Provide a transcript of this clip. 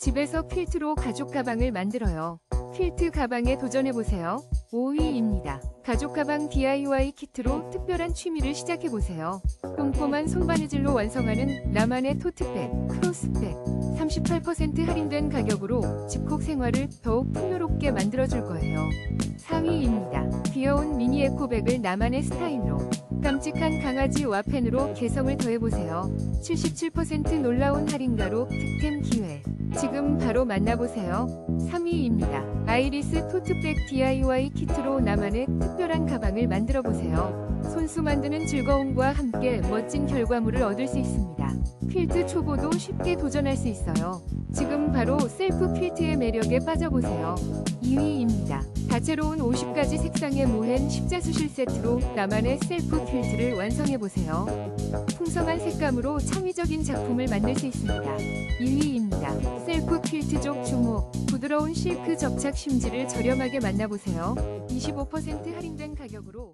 집에서 퀼트로 가죽 가방을 만들어요. 퀼트 가방에 도전해보세요. 5위입니다. 가죽 가방 DIY 키트로 특별한 취미를 시작해보세요. 꼼꼼한 손바느질로 완성하는 나만의 토트백, 크로스백. 38% 할인된 가격으로 집콕 생활을 더욱 풍요롭게 만들어줄 거예요. 4위입니다. 귀여운 미니 에코백을 나만의 스타일로 깜찍한 강아지 와 펜으로 개성을 더해보세요. 77% 놀라운 할인가로 득템 기회. 지금 바로 만나보세요. 3위입니다. 아이리스 토트백 DIY 키트로 나만의 특별한 가방을 만들어 보세요. 손수 만드는 즐거움과 함께 멋진 결과물을 얻을 수 있습니다. 퀼트 초보도 쉽게 도전할 수 있어요. 지금 바로 셀프 퀼트의 매력에 빠져보세요. 2위입니다. 다채로운 50가지 색상의 모헨 십자수실 세트로 나만의 셀프 퀼트를 완성해보세요. 풍성한 색감으로 창의적인 작품을 만들 수 있습니다. 1위입니다. 셀프 퀼트족 주목. 부드러운 실크 접착 심지를 저렴하게 만나보세요. 25% 할인된 가격으로